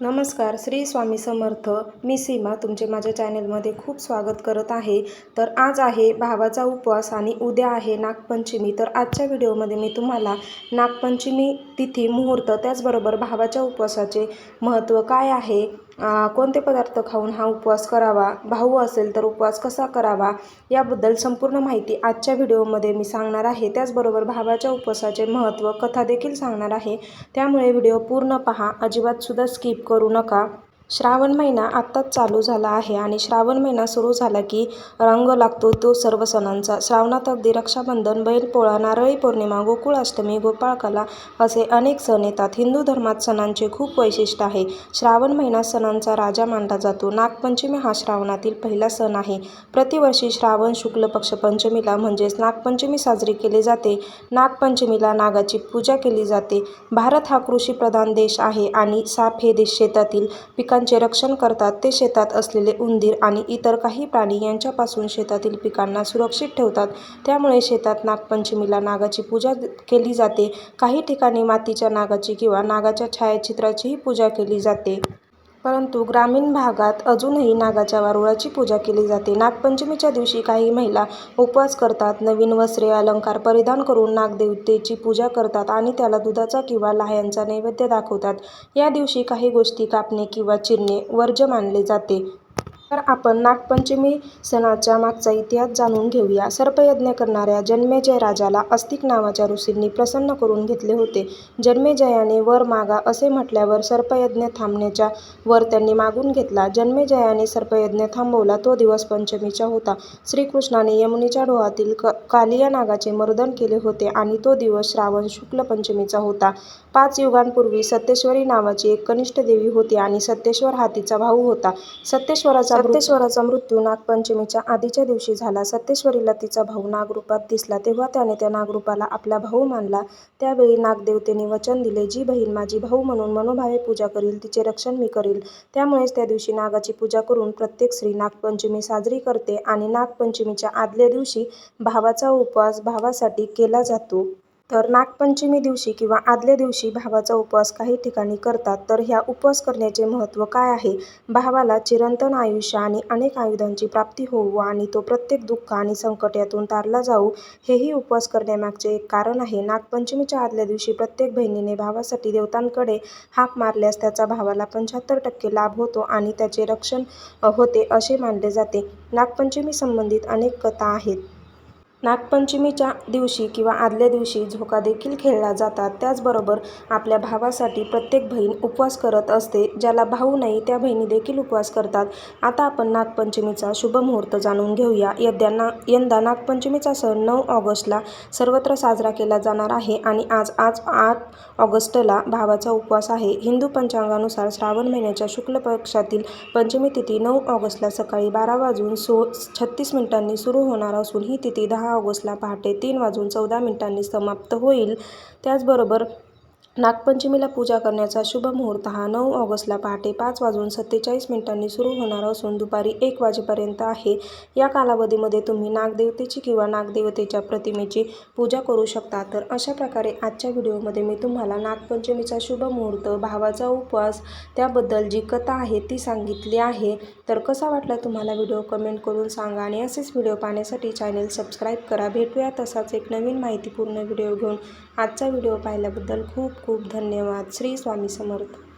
नमस्कार श्री स्वामी समर्थ. मी सीमा तुमचे माझ्या चॅनेलमध्ये खूप स्वागत करत आहे. तर आज आहे भावाचा उपवास आणि उद्या आहे नागपंचमी. तर आजच्या व्हिडिओमध्ये मी तुम्हाला नागपंचमी तिथी मुहूर्त त्याचबरोबर भावाच्या उपवासाचे महत्त्व काय आहे कोणते पदार्थ खाऊन हा उपवास करावा भाऊ असेल तर उपवास कसा करावा याबद्दल संपूर्ण माहिती आजच्या व्हिडिओमध्ये मी सांगणार आहे. त्याचबरोबर भावाच्या उपवासाचे महत्त्व कथा देखील सांगणार आहे. त्यामुळे व्हिडिओ पूर्ण पहा अजिबातसुद्धा स्किप करू नका. श्रावण महिना आत्ताच चालू झाला आहे आणि श्रावण महिना सुरू झाला की रंग लागतो तो सर्व सणांचा. श्रावणात अगदी रक्षाबंधन बैलपोळा नारळी पौर्णिमा गोकुळाष्टमी गोपाळकला असे अनेक सण येतात. हिंदू धर्मात सणांचे खूप वैशिष्ट्य आहे. श्रावण महिना सणांचा राजा मानला जातो. नागपंचमी हा श्रावणातील पहिला सण आहे. प्रतिवर्षी श्रावण शुक्ल पक्ष पंचमीला म्हणजेच नागपंचमी साजरी केली जाते. नागपंचमीला नागाची पूजा केली जाते. भारत हा कृषीप्रधान देश आहे आणि साप हे देश शेतातील पिकांचे रक्षण करतात. ते शेतात असलेले उंदीर आणि इतर काही प्राणी यांच्यापासून शेतातील पिकांना सुरक्षित ठेवतात. त्यामुळे शेतात नागपंचमीला नागाची पूजा केली जाते. काही ठिकाणी मातीच्या नागाची किंवा नागाच्या छायाचित्राचीही पूजा केली जाते. परंतु ग्रामीण भागात अजूनही नागाच्या वारुळाची पूजा केली जाते. नागपंचमीच्या दिवशी काही महिला उपवास करतात. नवीन वस्त्रे अलंकार परिधान करून नागदेवतेची पूजा करतात आणि त्याला दुधाचा किंवा लाह्यांचा नैवेद्य दाखवतात. या दिवशी काही गोष्टी कापणे किंवा चिरणे वर्ज्य मानले जाते. तर आपण नागपंचमी सणाच्या मागचा इतिहास जाणून घेऊया. सर्पयज्ञ करणाऱ्या जन्मेजय राजाला अस्तिक नावाच्या ऋषींनी प्रसन्न करून घेतले होते. जन्मेजयाने वर मागा असे म्हटल्यावर सर्पयज्ञ थांबण्याच्या वर त्यांनी मागून घेतला. जन्मेजयाने सर्पयज्ञ थांबवला तो दिवस पंचमीचा होता. श्रीकृष्णाने यमुनेच्या डोहातील क कालिया नागाचे मर्दन केले होते आणि तो दिवस श्रावण शुक्ल पंचमीचा होता. पाच युगांपूर्वी सत्येश्वरी नावाची एक कनिष्ठ देवी होती आणि सत्येश्वर हा तिचा भाऊ होता. सत्येश्वराचा सत्येश्वराचा मृत्यू नागपंचमीच्या आधीच्या दिवशी झाला. सत्येश्वरीला तिचा भाऊ नागरूपात दिसला. तेव्हा त्याने त्या नागरूपाला आपला भाऊ मानला. त्यावेळी नागदेवतेने वचन दिले जी बहीण माझी भाऊ म्हणून मनोभावे पूजा करील तिचे रक्षण मी करील. त्यामुळेच त्या दिवशी नागाची पूजा करून प्रत्येक स्त्री नागपंचमी साजरी करते आणि नागपंचमीच्या आदल्या दिवशी भावाचा उपवास भावासाठी केला जातो. तर नागपंचमी दिवशी किंवा आदल्या दिवशी भावाचा उपवास काही ठिकाणी करतात तर ह्या उपवास करण्याचे महत्त्व काय आहे? भावाला चिरंतन आयुष्य आणि अनेक आयुधांची प्राप्ती होऊ आणि तो प्रत्येक दुःख आणि संकट यातून तारला जाऊ हेही उपवास करण्यामागचे एक कारण आहे. नागपंचमीच्या आदल्या दिवशी प्रत्येक बहिणीने भावासाठी देवतांकडे हाक मारल्यास त्याचा भावाला पंच्याहत्तर टक्के लाभ होतो आणि त्याचे रक्षण होते असे मानले जाते. नागपंचमी संबंधित अनेक कथा आहेत. नागपंचमीच्या दिवशी किंवा आदल्या दिवशी झोका देखील खेळला जातात. त्याचबरोबर आपल्या भावासाठी प्रत्येक बहीण उपवास करत असते ज्याला भाऊ नाही त्या बहिणी देखील उपवास करतात. आता आपण नागपंचमीचा शुभ मुहूर्त जाणून घेऊया. यद्या ना यंदा नागपंचमीचा सण नऊ ऑगस्टला सर्वत्र साजरा केला जाणार आहे आणि आज आज आठ ऑगस्टला भावाचा उपवास आहे. हिंदू पंचांगानुसार श्रावण महिन्याच्या शुक्ल पक्षातील पंचमी तिथी नऊ ऑगस्टला सकाळी बारा वाजून सो छत्तीस मिनिटांनी सुरू होणार असून ही तिथी दहा ऑगस्टला पहाटे तीन वाजून चौदा मिनिटांनी समाप्त होईल. त्याचबरोबर नागपंचमीला पूजा करण्याचा शुभ मुहूर्त हा नऊ ऑगस्टला पहाटे पाच वाजून सत्तेचाळीस मिनिटांनी सुरू होणार असून दुपारी एक वाजेपर्यंत आहे. या कालावधीमध्ये तुम्ही नागदेवतेची किंवा नागदेवतेच्या प्रतिमेची पूजा करू शकता. तर अशा प्रकारे आजच्या व्हिडिओमध्ये मी तुम्हाला नागपंचमीचा शुभ मुहूर्त भावाचा उपवास त्याबद्दल जी कथा आहे ती सांगितली आहे. तर कसा वाटला तुम्हाला व्हिडिओ कमेंट करून सांगा आणि असेच व्हिडिओ पाहण्यासाठी चॅनेल सबस्क्राईब करा. भेटूया तसाच एक नवीन माहितीपूर्ण व्हिडिओ घेऊन. आजचा व्हिडिओ पाहिल्याबद्दल खूप खूप खूप धन्यवाद. श्री स्वामी समर्थ.